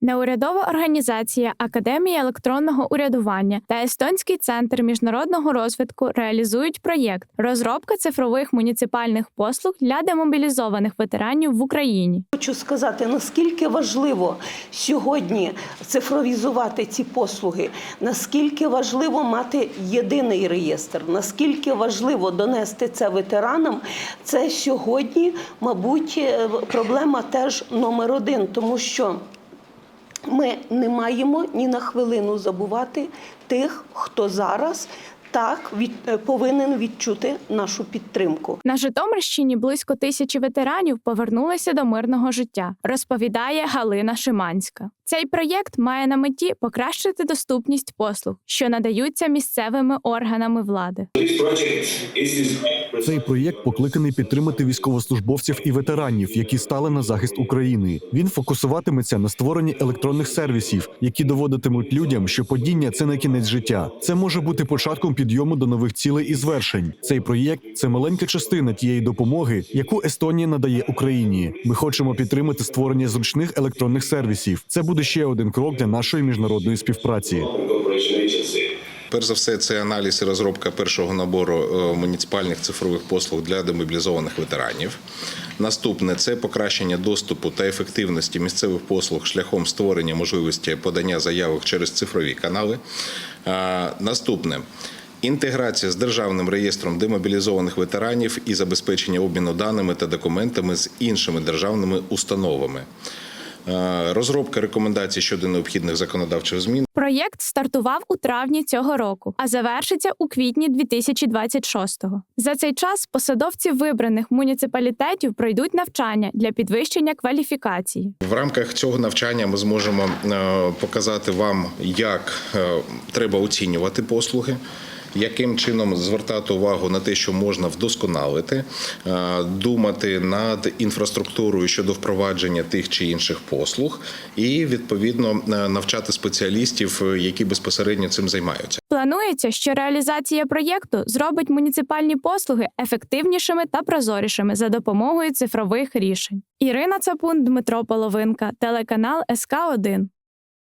Неурядова організація Академія електронного урядування та Естонський центр міжнародного розвитку реалізують проєкт розробка цифрових муніципальних послуг для демобілізованих ветеранів в Україні. Хочу сказати, наскільки важливо сьогодні цифровізувати ці послуги, наскільки важливо мати єдиний реєстр, наскільки важливо донести це ветеранам. Це сьогодні, мабуть, е, проблема теж номер один, тому що. Ми не маємо ні на хвилину забувати тих, хто зараз так від, е, повинен відчути нашу підтримку. На Житомирщині близько тисячі ветеранів повернулися до мирного життя, розповідає Галина Шиманська. Цей проєкт має на меті покращити доступність послуг, що надаються місцевими органами влади. Цей проєкт покликаний підтримати військовослужбовців і ветеранів, які стали на захист України. Він фокусуватиметься на створенні електронних сервісів, які доводитимуть людям, що падіння це не кінець життя. Це може бути початком підйому до нових цілей і звершень. Цей проєкт це маленька частина тієї допомоги, яку Естонія надає Україні. Ми хочемо підтримати створення зручних електронних сервісів. Це буде ще один крок для нашої міжнародної співпраці. Перш за все, це аналіз і розробка першого набору е, муніципальних цифрових послуг для демобілізованих ветеранів. Наступне це покращення доступу та ефективності місцевих послуг шляхом створення можливості подання заявок через цифрові канали. Наступне. Інтеграція з державним реєстром демобілізованих ветеранів і забезпечення обміну даними та документами з іншими державними установами. Е, Розробка рекомендацій щодо необхідних законодавчих змін Проєкт стартував у травні цього року, а завершиться у квітні 2026-го. За цей час посадовці вибраних муніципалітетів пройдуть навчання для підвищення кваліфікації. В рамках цього навчання ми зможемо е, показати вам, як е, треба оцінювати послуги. Яким чином звертати увагу на те, що можна вдосконалити, е, думати над інфраструктурою щодо впровадження тих чи інших послуг, і відповідно е, навчати спеціалістів, е, які безпосередньо цим займаються. Планується, що реалізація проєкту зробить муніципальні послуги ефективнішими та прозорішими за допомогою цифрових рішень. Ірина Цапун, Дмитро Половинка, телеканал СК 1